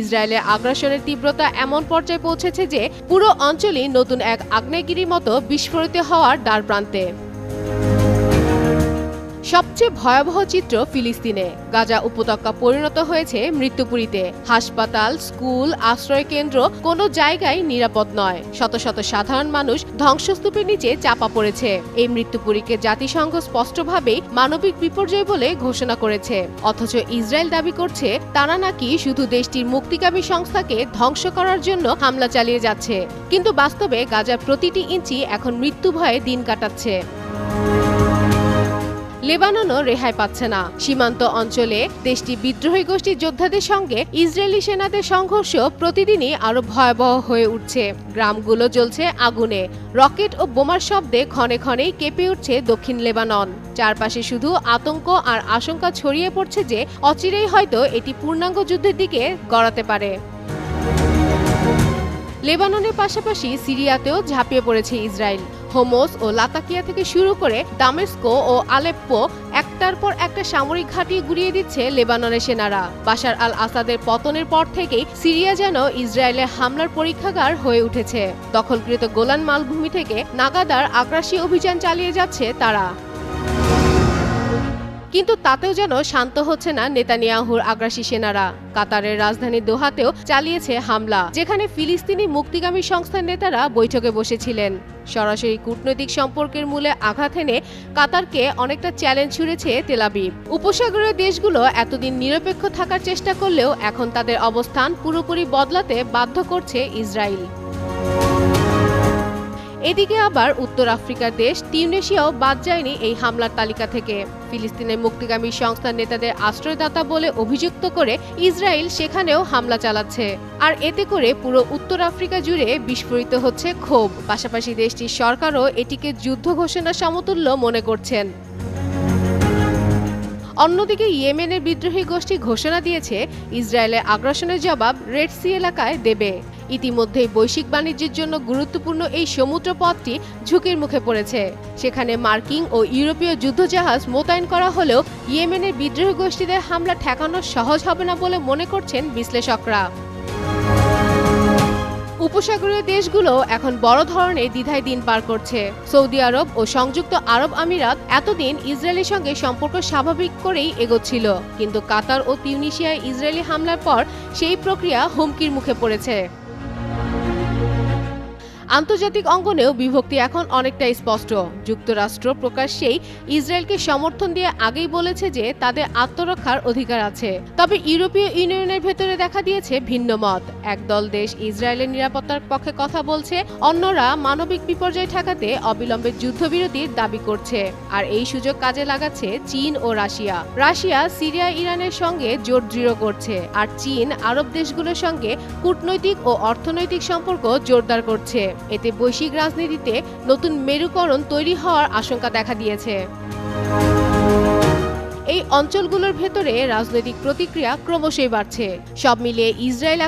ইসরায়েলের আগ্রাসনের তীব্রতা এমন পর্যায়ে পৌঁছেছে যে পুরো অঞ্চলই নতুন এক আগ্নেয়গিরির মতো বিস্ফোরিত হওয়ার দ্বার প্রান্তে। সবচেয়ে ভয়াবহ চিত্র ফিলিস্তিনে। গাজা উপত্যকা পরিণত হয়েছে মৃত্যুপুরীতে। হাসপাতাল, স্কুল আশ্রয় কেন্দ্র কোনো জায়গায় নিরাপদ নয়। শত শত সাধারণ মানুষ ধ্বংসস্তূপের নিচে চাপা পড়েছে। এই মৃত্যুপুরীকে জাতিসংঘ স্পষ্টভাবেই মানবিক বিপর্যয় বলে ঘোষণা করেছে। অথচ ইসরায়েল দাবি করছে, তারা নাকি শুধু দেশটির মুক্তিকামী সংস্থাকে ধ্বংস করার জন্য হামলা চালিয়ে যাচ্ছে। কিন্তু বাস্তবে গাজার প্রতিটি ইঞ্চি এখন মৃত্যু ভয়ে দিন কাটাচ্ছে। লেবাননও রেহাই পাচ্ছে না। সীমান্ত অঞ্চলে দেশটি বিদ্রোহী গোষ্ঠীর যোদ্ধাদের সঙ্গে ইসরায়েলি সেনাদের সংঘর্ষ প্রতিদিনই আরও ভয়াবহ হয়ে উঠছে। গ্রামগুলো জ্বলছে আগুনে। রকেট ও বোমার শব্দে ক্ষণে ক্ষণেই কেঁপে উঠছে দক্ষিণ লেবানন। চারপাশে শুধু আতঙ্ক আর আশঙ্কা ছড়িয়ে পড়ছে যে অচিরেই হয়তো এটি পূর্ণাঙ্গ যুদ্ধের দিকে গড়াতে পারে। লেবাননের পাশাপাশি সিরিয়াতেও ঝাঁপিয়ে পড়েছে ইসরায়েল। হোমোস ও লাতাকিয়া থেকে শুরু করে দামেস্কো ও আলেপ্পো একটার পর একটা সামরিক ঘাঁটি গুড়িয়ে দিচ্ছে লেবাননের সেনারা। বাশার আল আসাদের পতনের পর থেকেই সিরিয়া যেন ইসরায়েলের হামলার পরীক্ষাগার হয়ে উঠেছে। দখলকৃত গোলান মালভূমি থেকে নাগাদার আগ্রাসী অভিযান চালিয়ে যাচ্ছে তারা। কিন্তু তাতেও যেন শান্ত হচ্ছে না নেতানিয়াহুর আগ্রাসী সেনারা। কাতারের রাজধানী দোহাতেও চালিয়েছে হামলা, যেখানে ফিলিস্তিনি মুক্তিগামী সংস্থার নেতারা বৈঠকে বসেছিলেন। সরাসরি কূটনৈতিক সম্পর্কের মূলে আঘাত এনে কাতারকে অনেকটা চ্যালেঞ্জ ছুড়েছে তেলাবিব উপসাগরীয় দেশগুলো এতদিন নিরপেক্ষ থাকার চেষ্টা করলেও এখন তাদের অবস্থান পুরোপুরি বদলাতে বাধ্য করছে ইসরায়েল। এদিকে আবার উত্তর আফ্রিকার দেশ তিউনেশিয়াও বাদ যায়নি এই হামলার তালিকা থেকে। ফিলিস্তিনের মুক্তিগামী সংস্থার নেতাদের আশ্রয়দাতা বলে অভিযুক্ত করে ইসরায়েল সেখানেও হামলা চালাচ্ছে। আর এতে করে পুরো উত্তর আফ্রিকা জুড়ে বিস্ফোরিত হচ্ছে ক্ষোভ। পাশাপাশি দেশটির সরকারও এটিকে যুদ্ধ ঘোষণা সমতুল্য মনে করছেন। অন্যদিকে ইয়েমেনের বিদ্রোহী গোষ্ঠী ঘোষণা দিয়েছে, ইসরায়েলের আগ্রাসনের জবাব রেড সি এলাকায় দেবে। ইতিমধ্যেই বৈশ্বিক বাণিজ্যের জন্য গুরুত্বপূর্ণ এই সমুদ্র পথটি ঝুঁকির মুখে পড়েছে। সেখানে মার্কিন ও ইউরোপীয় যুদ্ধজাহাজ মোতায়েন করা হলেও ইয়েমেনের বিদ্রোহী গোষ্ঠীদের হামলা ঠেকানো সহজ হবে না বলে মনে করছেন বিশ্লেষকরা। উপসাগরীয় দেশগুলো এখন বড় ধরনের দ্বিধায় দিন পার করছে। সৌদি আরব ও সংযুক্ত আরব আমিরাত এতদিন ইসরায়েলের সঙ্গে সম্পর্ক স্বাভাবিক করেই এগোচ্ছিল। কিন্তু কাতার ও তিউনিশিয়ায় ইসরায়েলি হামলার পর সেই প্রক্রিয়া হুমকির মুখে পড়েছে। আন্তর্জাতিক অঙ্গনেও বিভক্তি এখন অনেকটাই স্পষ্ট। যুক্তরাষ্ট্র প্রকাশ্যেই ইসরায়েলকে সমর্থন দিয়ে আগেই বলেছে যে তাদের আত্মরক্ষার অধিকার আছে। তবে ইউরোপীয় ইউনিয়নের ভেতরে দেখা দিয়েছে ভিন্ন মত। একদল দেশ ইসরায়েলের নিরাপত্তার পক্ষে কথা বলছে, অন্যরা মানবিক বিপর্যয় ঠেকাতে অবিলম্বে যুদ্ধবিরতির দাবি করছে। আর এই সুযোগ কাজে লাগাচ্ছে চীন ও রাশিয়া। রাশিয়া সিরিয়া, ইরানের সঙ্গে জোট দৃঢ় করছে, আর চীন আরব দেশগুলোর সঙ্গে কূটনৈতিক ও অর্থনৈতিক সম্পর্ক জোরদার করছে। এতে বৈশ্বিক রাজনীতিতে নতুন মেরুকরণ তৈরি হওয়ার আশঙ্কা দেখা দিয়েছে। এই অঞ্চলগুলোর ভেতরে রাজনৈতিক প্রতিক্রিয়া ক্রমশই বাড়ছে। সব মিলিয়ে ইসরায়েল